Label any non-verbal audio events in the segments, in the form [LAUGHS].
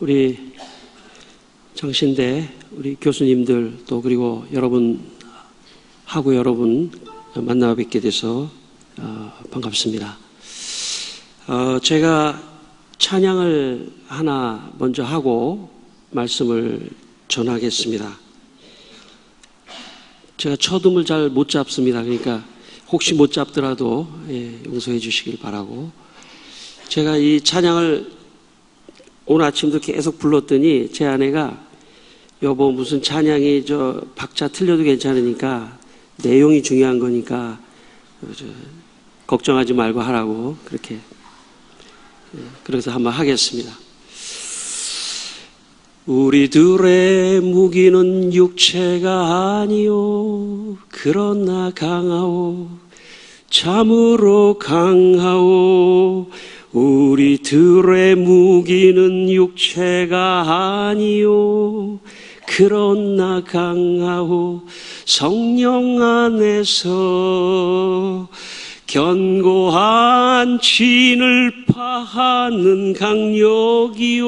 우리 장신대 우리 교수님들 또 그리고 여러분 하고 여러분 만나 뵙게 돼서 어, 반갑습니다. 어, 제가 찬양을 하나 먼저 하고 말씀을 전하겠습니다. 제가 첫음을 잘 못 잡습니다. 그러니까 혹시 못 잡더라도 예, 용서해 주시길 바라고 제가 이 찬양을 오늘 아침도 계속 불렀더니 제 아내가 여보 무슨 찬양이 저 박자 틀려도 괜찮으니까 내용이 중요한 거니까 저, 걱정하지 말고 하라고 그렇게 예, 그래서 한번 하겠습니다. 우리들의 무기는 육체가 아니요. 그러나 강하오. 참으로 강하오 우리 들의 무기는 육체가 아니요 그러나 강하오. 성령 안에서 견고한 진을 파하는 강력이요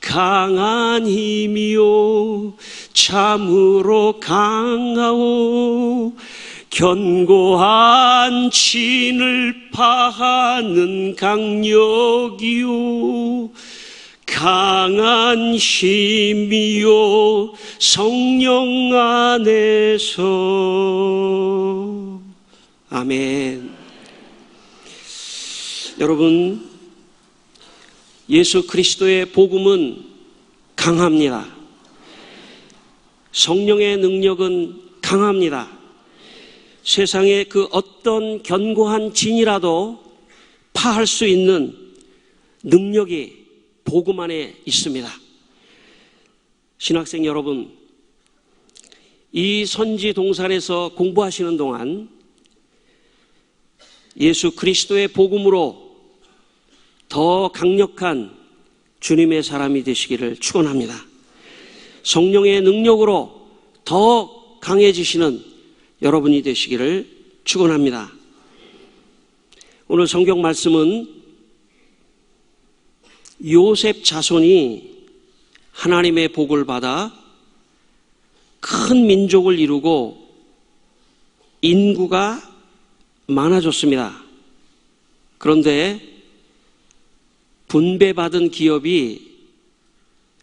강한 힘이요 참으로 강하오 견고한 진을 파하는 강력이요 강한 힘이요 성령 안에서 아멘 여러분 예수 그리스도의 복음은 강합니다. 성령의 능력은 강합니다. 세상의 그 어떤 견고한 진이라도 파할 수 있는 능력이 복음 안에 있습니다. 신학생 여러분, 이 선지 동산에서 공부하시는 동안 예수 그리스도의 복음으로 더 강력한 주님의 사람이 되시기를 축원합니다. 성령의 능력으로 더 강해지시는 여러분이 되시기를 축원합니다. 오늘 성경 말씀은 요셉 자손이 하나님의 복을 받아 큰 민족을 이루고 인구가 많아졌습니다. 그런데 분배받은 기업이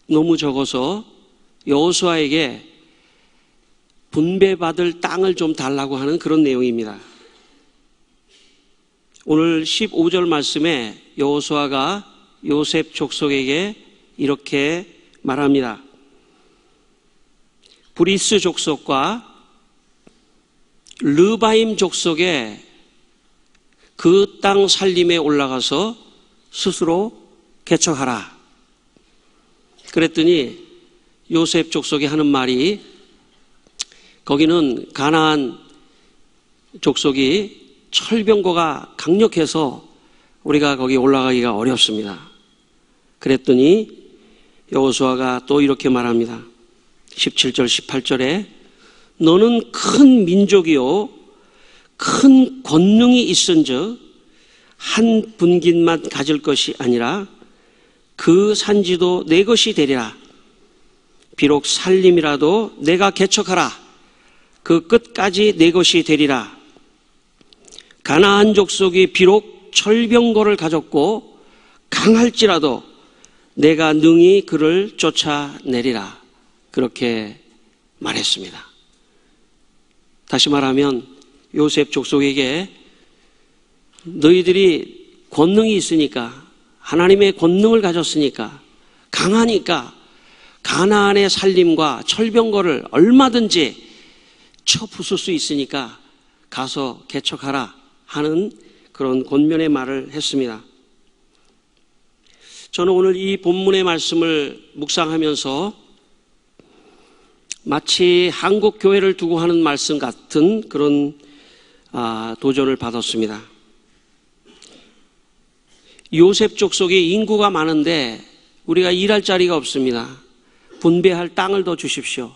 너무 적어서 여호수아에게 분배받을 땅을 좀 달라고 하는 그런 내용입니다. 오늘 15절 말씀에 여호수아가 요셉 족속에게 이렇게 말합니다. 브리스 족속과 르바임 족속에 그 땅 살림에 올라가서 스스로 개척하라. 그랬더니 요셉 족속이 하는 말이 거기는 가나안 족속이 철병거가 강력해서 우리가 거기 올라가기가 어렵습니다. 그랬더니 여호수아가 또 이렇게 말합니다. 17절 18절에 너는 큰 민족이요 큰 권능이 있은즉 한 분깃만 가질 것이 아니라 그 산지도 내 것이 되리라. 비록 살림이라도 내가 개척하라. 그 끝까지 내 것이 되리라. 가나안 족속이 비록 철병거를 가졌고 강할지라도 내가 능히 그를 쫓아내리라. 그렇게 말했습니다. 다시 말하면 요셉 족속에게 너희들이 권능이 있으니까 하나님의 권능을 가졌으니까 강하니까 가나안의 살림과 철병거를 얼마든지 쳐 부술 수 있으니까 가서 개척하라 하는 그런 권면의 말을 했습니다. 저는 오늘 이 본문의 말씀을 묵상하면서 마치 한국 교회를 두고 하는 말씀 같은 그런 아, 도전을 받았습니다. 요셉 족속에 인구가 많은데 우리가 일할 자리가 없습니다. 분배할 땅을 더 주십시오.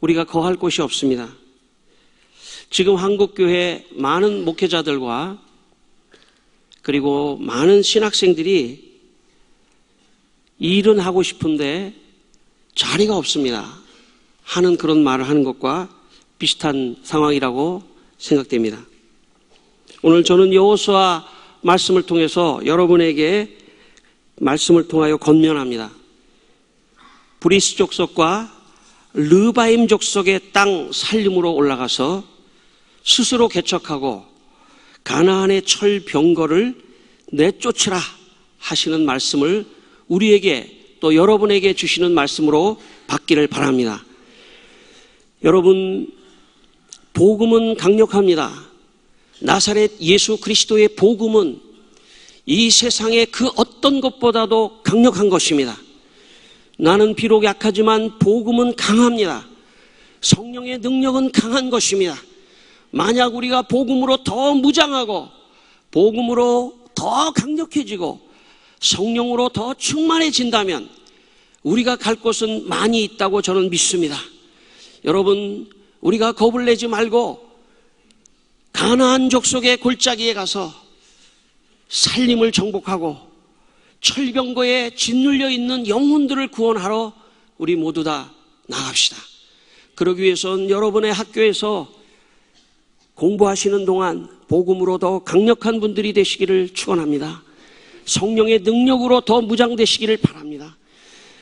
우리가 거할 곳이 없습니다. 지금 한국교회 많은 목회자들과 그리고 많은 신학생들이 일은 하고 싶은데 자리가 없습니다. 하는 그런 말을 하는 것과 비슷한 상황이라고 생각됩니다. 오늘 저는 여호수아 말씀을 통해서 여러분에게 말씀을 통하여 건면합니다. 브리스 족속과 르바임 족속의 땅 살림으로 올라가서 스스로 개척하고 가나안의 철 병거를 내쫓으라 하시는 말씀을 우리에게 또 여러분에게 주시는 말씀으로 받기를 바랍니다. 여러분 복음은 강력합니다. 나사렛 예수 그리스도의 복음은 이 세상의 그 어떤 것보다도 강력한 것입니다. 나는 비록 약하지만 복음은 강합니다. 성령의 능력은 강한 것입니다. 만약 우리가 복음으로 더 무장하고 복음으로 더 강력해지고 성령으로 더 충만해진다면 우리가 갈 곳은 많이 있다고 저는 믿습니다. 여러분, 우리가 겁을 내지 말고 가나안 족속의 골짜기에 가서 살림을 정복하고 철병거에 짓눌려 있는 영혼들을 구원하러 우리 모두 다 나갑시다. 그러기 위해선 여러분의 학교에서 공부하시는 동안 복음으로 더 강력한 분들이 되시기를 축원합니다. 성령의 능력으로 더 무장되시기를 바랍니다.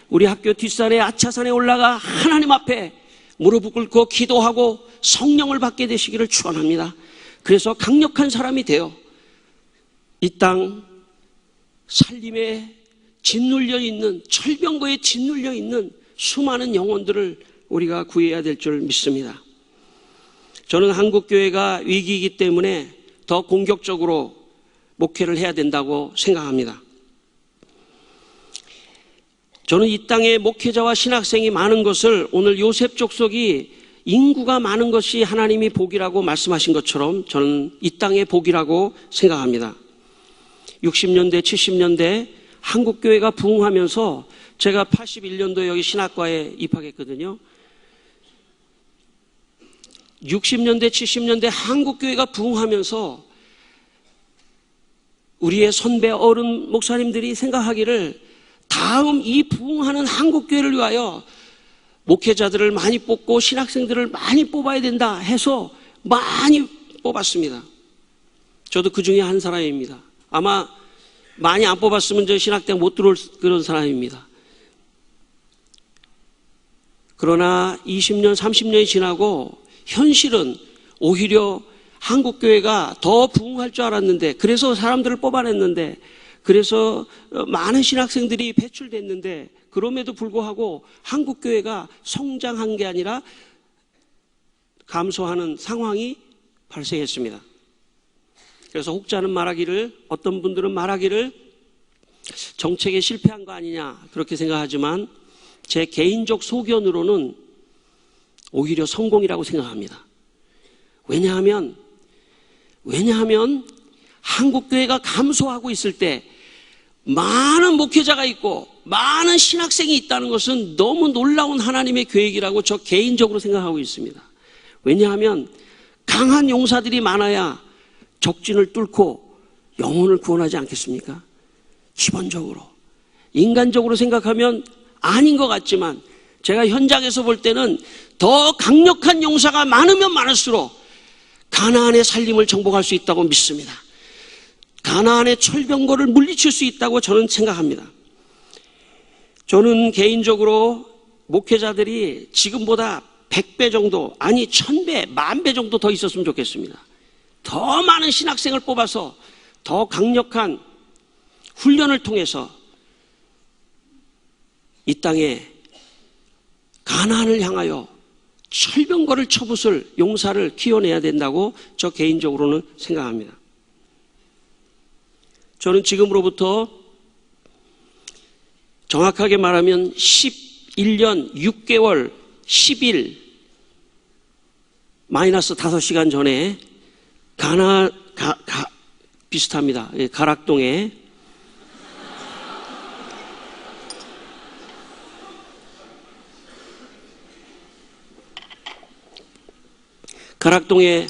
우리 학교 뒷산에 아차산에 올라가 하나님 앞에 무릎을 꿇고 기도하고 성령을 받게 되시기를 축원합니다. 그래서 강력한 사람이 되어 이 땅 살림에 짓눌려 있는 철병거에 짓눌려 있는 수많은 영혼들을 우리가 구해야 될 줄 믿습니다. 저는 한국 교회가 위기이기 때문에 더 공격적으로 목회를 해야 된다고 생각합니다. 저는 이 땅에 목회자와 신학생이 많은 것을 오늘 요셉 족속이 인구가 많은 것이 하나님이 복이라고 말씀하신 것처럼 저는 이 땅의 복이라고 생각합니다. 60년대, 70년대 한국교회가 부흥하면서 제가 81년도에 여기 신학과에 입학했거든요. 60년대, 70년대 한국교회가 부흥하면서 우리의 선배 어른 목사님들이 생각하기를 다음 이 부흥하는 한국교회를 위하여 목회자들을 많이 뽑고 신학생들을 많이 뽑아야 된다 해서 많이 뽑았습니다. 저도 그 중에 한 사람입니다. 아마 많이 안 뽑았으면 저 신학대 못 들어올 그런 사람입니다. 그러나 20년, 30년이 지나고 현실은 오히려 한국 교회가 더 부흥할 줄 알았는데 그래서 사람들을 뽑아냈는데 그래서 많은 신학생들이 배출됐는데 그럼에도 불구하고 한국 교회가 성장한 게 아니라 감소하는 상황이 발생했습니다. 그래서 혹자는 말하기를 어떤 분들은 말하기를 정책에 실패한 거 아니냐 그렇게 생각하지만 제 개인적 소견으로는 오히려 성공이라고 생각합니다. 왜냐하면 왜냐하면 한국교회가 감소하고 있을 때 많은 목회자가 있고 많은 신학생이 있다는 것은 너무 놀라운 하나님의 계획이라고 저 개인적으로 생각하고 있습니다. 왜냐하면 강한 용사들이 많아야 적진을 뚫고 영혼을 구원하지 않겠습니까? 기본적으로. 인간적으로 생각하면 아닌 것 같지만 제가 현장에서 볼 때는 더 강력한 용사가 많으면 많을수록 가나안의 살림을 정복할 수 있다고 믿습니다. 가나안의 철병거를 물리칠 수 있다고 저는 생각합니다. 저는 개인적으로 목회자들이 지금보다 100배 정도, 아니 1000배, 만배 정도 더 있었으면 좋겠습니다. 더 많은 신학생을 뽑아서 더 강력한 훈련을 통해서 이 땅에 가나안을 향하여 철병거를 쳐붓을 용사를 키워내야 된다고 저 개인적으로는 생각합니다. 저는 지금으로부터 정확하게 말하면 11년 6개월 10일 마이너스 5시간 전에 가나 가, 가 비슷합니다. 예, 가락동에 가락동에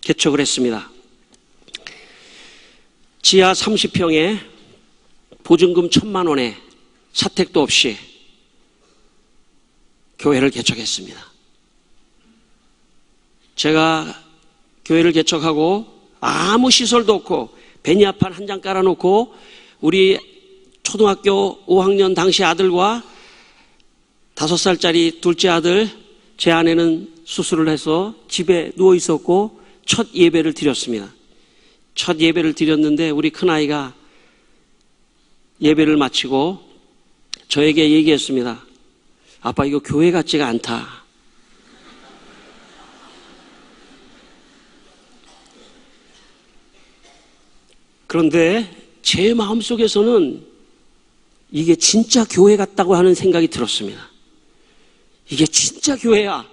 개척을 했습니다. 지하 30평에 보증금 천만 원에 사택도 없이 교회를 개척했습니다. 제가 교회를 개척하고 아무 시설도 없고 베니아판 한 장 깔아놓고 우리 초등학교 5학년 당시 아들과 다섯 살짜리 둘째 아들 제 아내는 수술을 해서 집에 누워 있었고 첫 예배를 드렸습니다. 첫 예배를 드렸는데 우리 큰아이가 예배를 마치고 저에게 얘기했습니다. 아빠 이거 교회 같지가 않다. 그런데 제 마음속에서는 이게 진짜 교회 같다고 하는 생각이 들었습니다. 이게 진짜 교회야.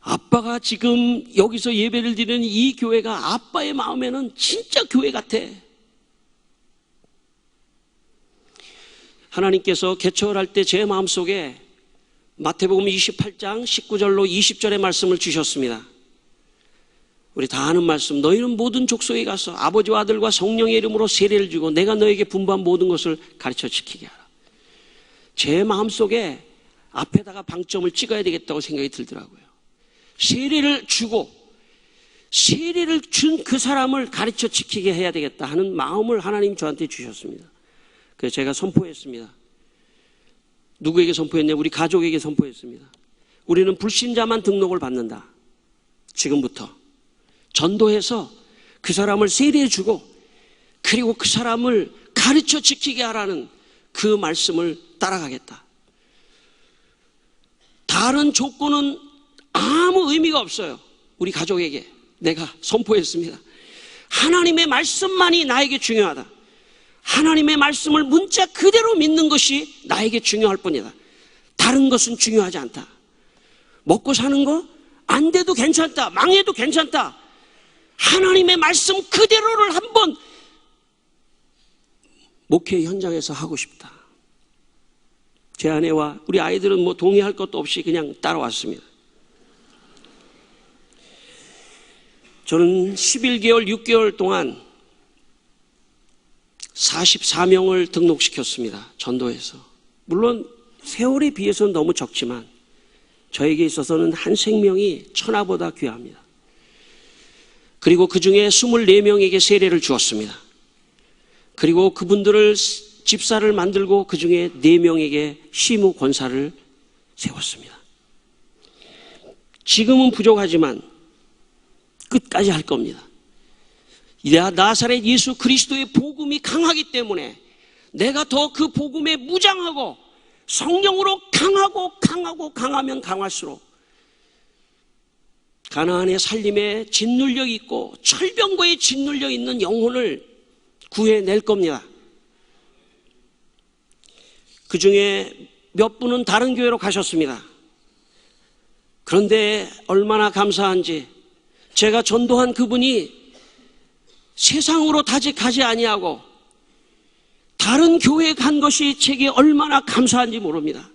아빠가 지금 여기서 예배를 드리는 이 교회가 아빠의 마음에는 진짜 교회 같아. 하나님께서 개척을 할때 제 마음속에 마태복음 28장 19절로 20절의 말씀을 주셨습니다. 우리 다 아는 말씀 너희는 모든 족속에 가서 아버지와 아들과 성령의 이름으로 세례를 주고 내가 너에게 분부한 모든 것을 가르쳐 지키게 하라. 제 마음속에 앞에다가 방점을 찍어야 되겠다고 생각이 들더라고요. 세례를 주고 세례를 준 그 사람을 가르쳐 지키게 해야 되겠다 하는 마음을 하나님 저한테 주셨습니다. 그래서 제가 선포했습니다. 누구에게 선포했냐? 우리 가족에게 선포했습니다. 우리는 불신자만 등록을 받는다. 지금부터. 전도해서 그 사람을 세례해 주고 그리고 그 사람을 가르쳐 지키게 하라는 그 말씀을 따라가겠다. 다른 조건은 아무 의미가 없어요. 우리 가족에게 내가 선포했습니다. 하나님의 말씀만이 나에게 중요하다. 하나님의 말씀을 문자 그대로 믿는 것이 나에게 중요할 뿐이다. 다른 것은 중요하지 않다. 먹고 사는 거 안 돼도 괜찮다. 망해도 괜찮다. 하나님의 말씀 그대로를 한번 목회 현장에서 하고 싶다. 제 아내와 우리 아이들은 뭐 동의할 것도 없이 그냥 따라왔습니다. 저는 11개월, 6개월 동안 44명을 등록시켰습니다. 전도에서. 물론 세월에 비해서는 너무 적지만 저에게 있어서는 한 생명이 천하보다 귀합니다. 그리고 그 중에 24명에게 세례를 주었습니다. 그리고 그분들을 집사를 만들고 그 중에 4명에게 시무 권사를 세웠습니다. 지금은 부족하지만 끝까지 할 겁니다. 나사렛 예수 그리스도의 복음이 강하기 때문에 내가 더 그 복음에 무장하고 성령으로 강하고 강하고 강하면 강할수록 가나안의 살림에 짓눌려 있고 철병거에 짓눌려 있는 영혼을 구해낼 겁니다. 그 중에 몇 분은 다른 교회로 가셨습니다. 그런데 얼마나 감사한지 제가 전도한 그분이 세상으로 다시 가지 아니하고 다른 교회에 간 것이 제게 얼마나 감사한지 모릅니다.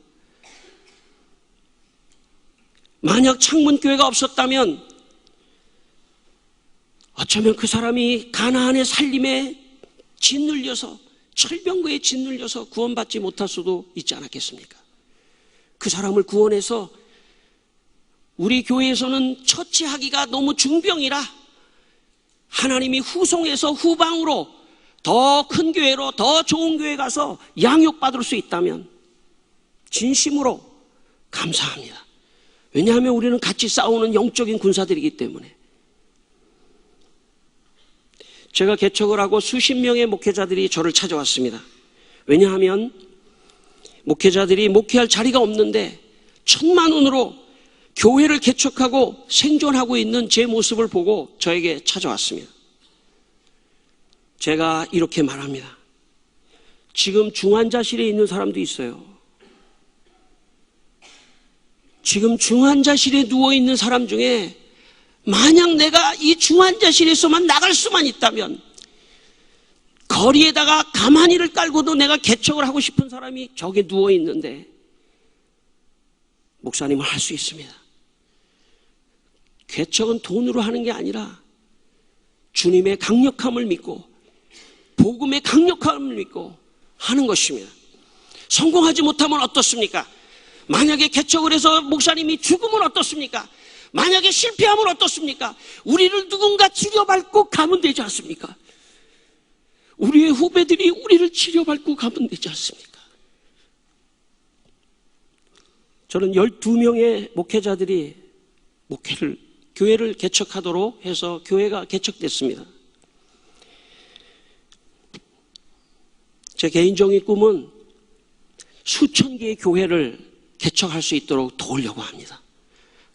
만약 창문교회가 없었다면 어쩌면 그 사람이 가나안의 살림에 짓눌려서 철병거에 짓눌려서 구원받지 못할 수도 있지 않았겠습니까? 그 사람을 구원해서 우리 교회에서는 처치하기가 너무 중병이라 하나님이 후송해서 후방으로 더 큰 교회로 더 좋은 교회 가서 양육받을 수 있다면 진심으로 감사합니다. 왜냐하면 우리는 같이 싸우는 영적인 군사들이기 때문에. 제가 개척을 하고 수십 명의 목회자들이 저를 찾아왔습니다. 왜냐하면 목회자들이 목회할 자리가 없는데 천만 원으로 교회를 개척하고 생존하고 있는 제 모습을 보고 저에게 찾아왔습니다. 제가 이렇게 말합니다. 지금 중환자실에 있는 사람도 있어요. 지금 중환자실에 누워 있는 사람 중에 만약 내가 이 중환자실에서만 나갈 수만 있다면 거리에다가 가만히를 깔고도 내가 개척을 하고 싶은 사람이 저기 누워 있는데 목사님은 할 수 있습니다. 개척은 돈으로 하는 게 아니라 주님의 강력함을 믿고 복음의 강력함을 믿고 하는 것입니다. 성공하지 못하면 어떻습니까? 만약에 개척을 해서 목사님이 죽으면 어떻습니까? 만약에 실패하면 어떻습니까? 우리를 누군가 치료받고 가면 되지 않습니까? 우리의 후배들이 우리를 치료받고 가면 되지 않습니까? 저는 12명의 목회자들이 목회를, 교회를 개척하도록 해서 교회가 개척됐습니다. 제 개인적인 꿈은 수천 개의 교회를 개척할 수 있도록 도우려고 합니다.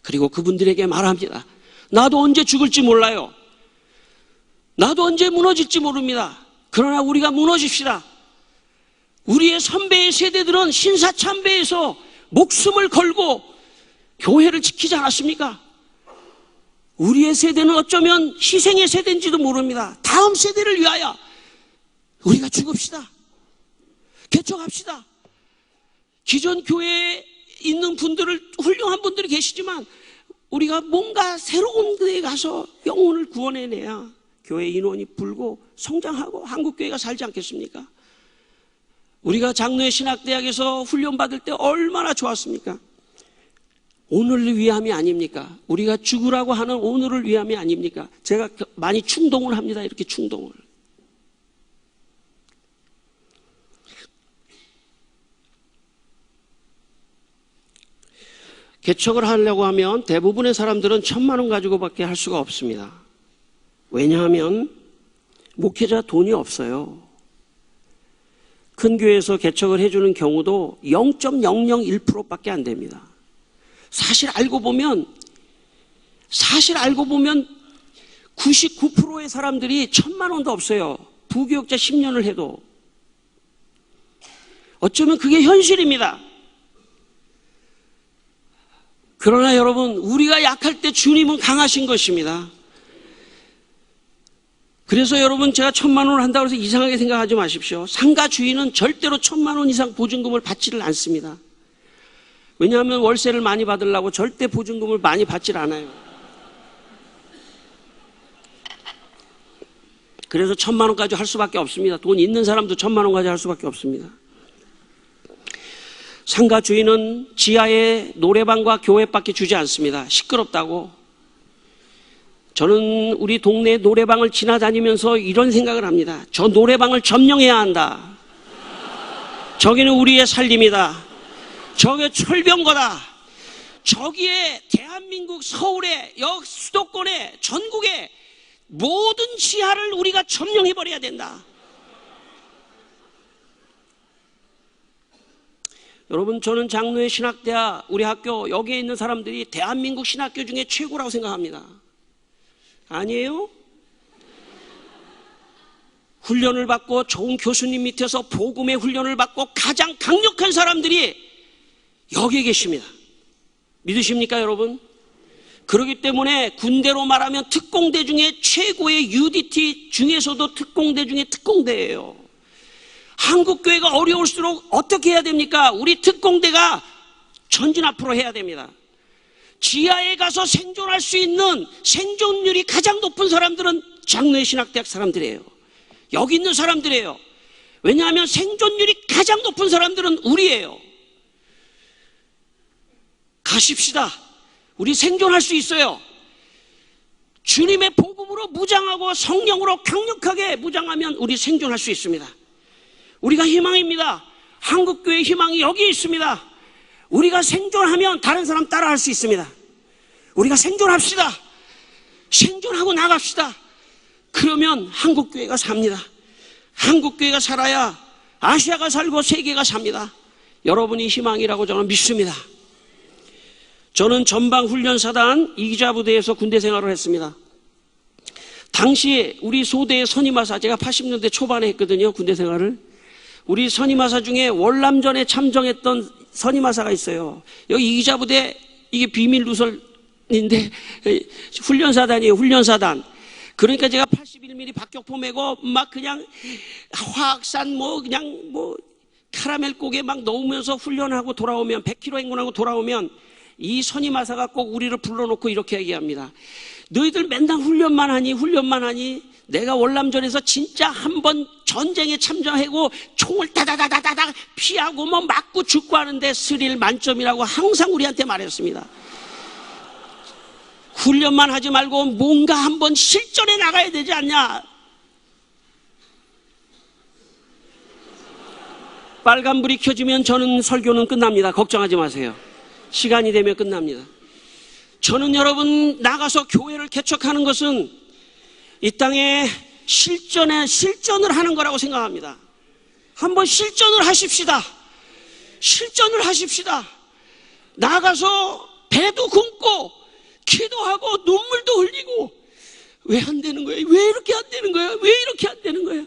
그리고 그분들에게 말합니다. 나도 언제 죽을지 몰라요. 나도 언제 무너질지 모릅니다. 그러나 우리가 무너집시다. 우리의 선배의 세대들은 신사참배에서 목숨을 걸고 교회를 지키지 않았습니까? 우리의 세대는 어쩌면 희생의 세대인지도 모릅니다. 다음 세대를 위하여 우리가 죽읍시다. 개척합시다. 기존 교회에 있는 분들을 훌륭한 분들이 계시지만 우리가 뭔가 새로운 데에 가서 영혼을 구원해내야 교회 인원이 불고 성장하고 한국 교회가 살지 않겠습니까? 우리가 장로의 신학대학에서 훈련 받을 때 얼마나 좋았습니까? 오늘을 위함이 아닙니까? 우리가 죽으라고 하는 오늘을 위함이 아닙니까? 제가 많이 충동을 합니다. 이렇게 충동을. 개척을 하려고 하면 대부분의 사람들은 천만 원 가지고밖에 할 수가 없습니다. 왜냐하면 목회자 돈이 없어요. 큰 교회에서 개척을 해주는 경우도 0.001%밖에 안 됩니다. 사실 알고 보면 사실 알고 보면 99%의 사람들이 천만 원도 없어요. 부교육자 10년을 해도 어쩌면 그게 현실입니다. 그러나 여러분, 우리가 약할 때 주님은 강하신 것입니다. 그래서 여러분, 제가 천만 원을 한다고 해서 이상하게 생각하지 마십시오. 상가 주인은 절대로 천만 원 이상 보증금을 받지를 않습니다. 왜냐하면 월세를 많이 받으려고 절대 보증금을 많이 받질 않아요. 그래서 천만 원까지 할 수밖에 없습니다. 돈 있는 사람도 천만 원까지 할 수밖에 없습니다. 상가 주인은 지하에 노래방과 교회밖에 주지 않습니다. 시끄럽다고. 저는 우리 동네 노래방을 지나다니면서 이런 생각을 합니다. 저 노래방을 점령해야 한다. 저기는 우리의 살림이다. 저게 철병거다. 저기에 대한민국 서울에 역 수도권에 전국에 모든 지하를 우리가 점령해버려야 된다. 여러분 저는 장로의 신학대학 우리 학교 여기에 있는 사람들이 대한민국 신학교 중에 최고라고 생각합니다. 아니에요? 훈련을 받고 좋은 교수님 밑에서 복음의 훈련을 받고 가장 강력한 사람들이 여기에 계십니다. 믿으십니까, 여러분? 그렇기 때문에 군대로 말하면 특공대 중에 최고의 UDT 중에서도 특공대 중에 특공대예요. 한국 교회가 어려울수록 어떻게 해야 됩니까? 우리 특공대가 전진 앞으로 해야 됩니다. 지하에 가서 생존할 수 있는 생존율이 가장 높은 사람들은 장로의 신학대학 사람들이에요. 여기 있는 사람들이에요. 왜냐하면 생존율이 가장 높은 사람들은 우리예요. 가십시다. 우리 생존할 수 있어요. 주님의 복음으로 무장하고 성령으로 강력하게 무장하면 우리 생존할 수 있습니다. 우리가 희망입니다. 한국교회 희망이 여기 있습니다. 우리가 생존하면 다른 사람 따라할 수 있습니다. 우리가 생존합시다. 생존하고 나갑시다. 그러면 한국교회가 삽니다. 한국교회가 살아야 아시아가 살고 세계가 삽니다. 여러분이 희망이라고 저는 믿습니다. 저는 전방훈련사단 이기자부대에서 군대 생활을 했습니다. 당시 우리 소대의 선임하사, 제가 80년대 초반에 했거든요, 군대 생활을. 우리 선임하사 중에 월남전에 참정했던 선임하사가 있어요. 여기 이기자 부대, 이게 비밀 누설인데, [LAUGHS] 훈련사단이에요, 훈련사단. 그러니까 제가 81mm 박격포 메고 막 그냥 화학산 뭐 그냥 뭐 카라멜 고개 막 넣으면서 훈련하고 돌아오면 100km 행군하고 돌아오면 이 선임하사가 꼭 우리를 불러놓고 이렇게 얘기합니다. 너희들 맨날 훈련만 하니 훈련만 하니 내가 월남전에서 진짜 한 번 전쟁에 참전하고 총을 다다다다다다 피하고 뭐 맞고 죽고 하는데 스릴 만점이라고 항상 우리한테 말했습니다. 훈련만 하지 말고 뭔가 한번 실전에 나가야 되지 않냐. 빨간불이 켜지면 저는 설교는 끝납니다. 걱정하지 마세요. 시간이 되면 끝납니다. 저는 여러분 나가서 교회를 개척하는 것은 이 땅에 실전에 실전을 하는 거라고 생각합니다. 한번 실전을 하십시다. 실전을 하십시다. 나가서 배도 굶고 기도하고 눈물도 흘리고 왜 안 되는 거예요? 왜 이렇게 안 되는 거예요? 왜 이렇게 안 되는 거예요?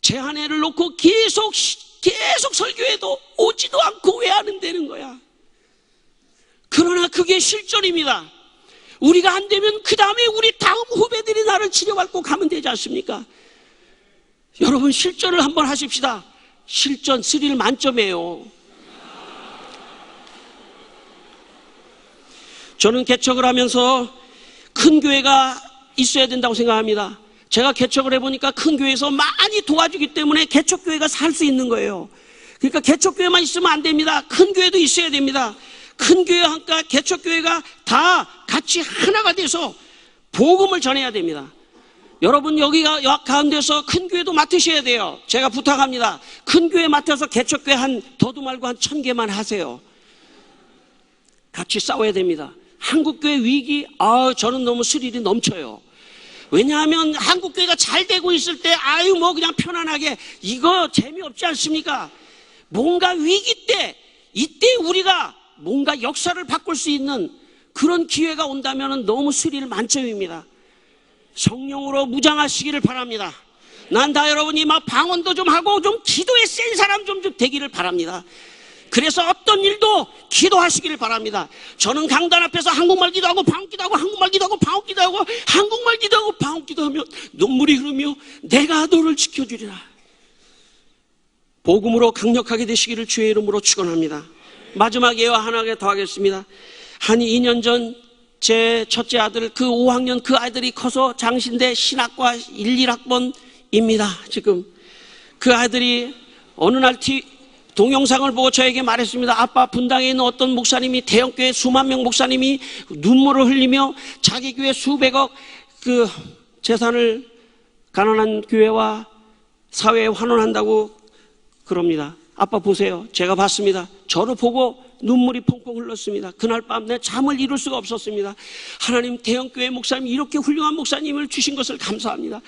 제 아내를 놓고 계속 계속 설교해도 오지도 않고 왜 안 되는 거야? 그러나 그게 실전입니다. 우리가 안 되면 그 다음에 우리 다음 후배들이 나를 치료받고 가면 되지 않습니까? 여러분 실전을 한번 하십시다. 실전 스릴 만점이에요. 저는 개척을 하면서 큰 교회가 있어야 된다고 생각합니다. 제가 개척을 해보니까 큰 교회에서 많이 도와주기 때문에 개척교회가 살 수 있는 거예요. 그러니까 개척교회만 있으면 안 됩니다. 큰 교회도 있어야 됩니다. 큰 교회 한가 개척교회가 다 같이 하나가 돼서 복음을 전해야 됩니다. 여러분 여기가 역 가운데서 큰 교회도 맡으셔야 돼요. 제가 부탁합니다. 큰 교회 맡아서 개척교회 한 더도 말고 한 천 개만 하세요. 같이 싸워야 됩니다. 한국교회 위기, 아 저는 너무 스릴이 넘쳐요. 왜냐하면 한국교회가 잘 되고 있을 때, 아유, 뭐 그냥 편안하게, 이거 재미없지 않습니까? 뭔가 위기 때, 이때 우리가 뭔가 역사를 바꿀 수 있는 그런 기회가 온다면 너무 스릴 만점입니다. 성령으로 무장하시기를 바랍니다. 난 다 여러분이 막 방언도 좀 하고 좀 기도에 센 사람 좀, 좀 되기를 바랍니다. 그래서 어떤 일도 기도하시기를 바랍니다. 저는 강단 앞에서 한국말 기도하고 방언 기도하고 한국말 기도하고 방언 기도하고 한국말 기도하고 방언 기도하며 눈물이 흐르며 내가 너를 지켜주리라. 복음으로 강력하게 되시기를 주의 이름으로 축원합니다. 마지막에요 하나 더 하겠습니다. 한 2년 전 제 첫째 아들 그 5학년 그 아이들이 커서 장신대 신학과 1, 1학번입니다. 지금 그 아이들이 어느 날 티, 동영상을 보고 저에게 말했습니다. 아빠 분당에 있는 어떤 목사님이 대형교회 수만 명 목사님이 눈물을 흘리며 자기 교회 수백억 그 재산을 가난한 교회와 사회에 환원한다고 그럽니다. 아빠 보세요. 제가 봤습니다. 저를 보고 눈물이 펑펑 흘렀습니다. 그날 밤 내 잠을 이룰 수가 없었습니다. 하나님 대형교회 목사님 이렇게 훌륭한 목사님을 주신 것을 감사합니다.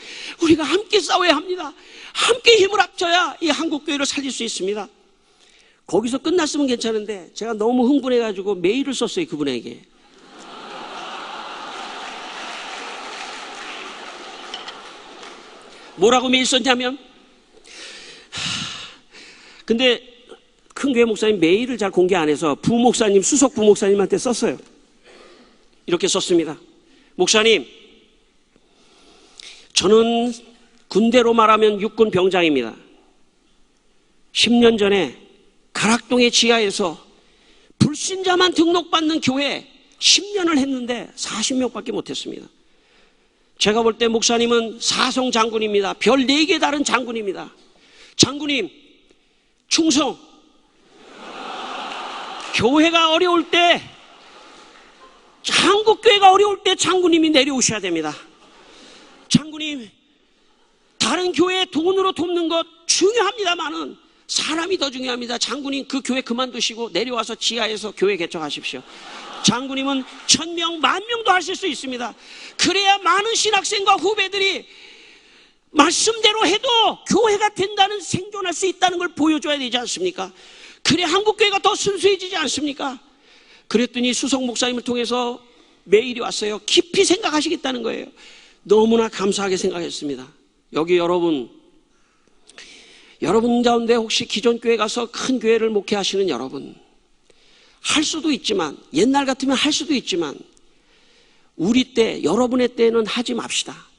우리가 함께 싸워야 합니다. 함께 힘을 합쳐야 이 한국교회를 살릴 수 있습니다. 거기서 끝났으면 괜찮은데 제가 너무 흥분해가지고 메일을 썼어요 그분에게. 뭐라고 메일 썼냐면 근데 큰 교회 목사님 메일을 잘 공개 안 해서 부목사님, 수석 부목사님한테 썼어요. 이렇게 썼습니다. 목사님, 저는 군대로 말하면 육군 병장입니다. 10년 전에 가락동의 지하에서 불신자만 등록받는 교회 10년을 했는데 40명밖에 못했습니다. 제가 볼 때 목사님은 사성 장군입니다. 별 4개 다른 장군입니다. 장군님, 충성. 교회가 어려울 때, 한국교회가 어려울 때 장군님이 내려오셔야 됩니다. 장군님, 다른 교회 돈으로 돕는 것 중요합니다만은 사람이 더 중요합니다. 장군님 그 교회 그만두시고 내려와서 지하에서 교회 개척하십시오. 장군님은 천 명, 만 명도 하실 수 있습니다. 그래야 많은 신학생과 후배들이 말씀대로 해도 교회가 된다는 생존할 수 있다는 걸 보여줘야 되지 않습니까? 그래 한국교회가 더 순수해지지 않습니까? 그랬더니 수석 목사님을 통해서 메일이 왔어요. 깊이 생각하시겠다는 거예요. 너무나 감사하게 생각했습니다. 여기 여러분, 여러분 가운데 혹시 기존 교회 가서 큰 교회를 목회하시는 여러분, 할 수도 있지만, 옛날 같으면 할 수도 있지만, 우리 때, 여러분의 때는 하지 맙시다.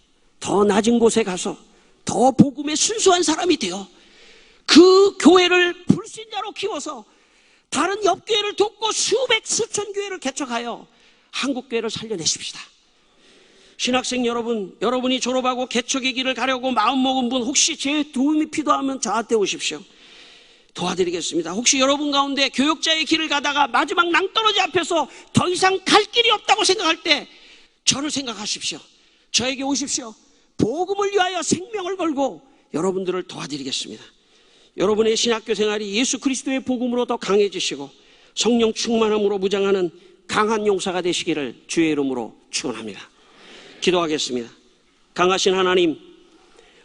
더 낮은 곳에 가서 더 복음에 순수한 사람이 되어 그 교회를 불신자로 키워서 다른 옆 교회를 돕고 수백, 수천 교회를 개척하여 한국 교회를 살려내십시다. 신학생 여러분, 여러분이 졸업하고 개척의 길을 가려고 마음먹은 분 혹시 제 도움이 필요하면 저한테 오십시오. 도와드리겠습니다. 혹시 여러분 가운데 교역자의 길을 가다가 마지막 낭떠러지 앞에서 더 이상 갈 길이 없다고 생각할 때 저를 생각하십시오. 저에게 오십시오. 복음을 위하여 생명을 걸고 여러분들을 도와드리겠습니다. 여러분의 신학교 생활이 예수 그리스도의 복음으로 더 강해지시고 성령 충만함으로 무장하는 강한 용사가 되시기를 주의 이름으로 축원합니다. 기도하겠습니다. 강하신 하나님,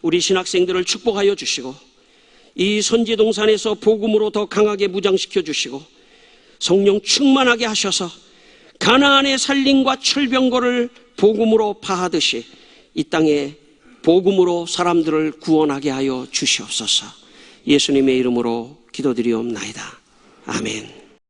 우리 신학생들을 축복하여 주시고 이 선지 동산에서 복음으로 더 강하게 무장시켜 주시고 성령 충만하게 하셔서 가나안의 살림과 철병거를 복음으로 파하듯이 이 땅에 복음으로 사람들을 구원하게 하여 주시옵소서. 예수님의 이름으로 기도드리옵나이다. 아멘.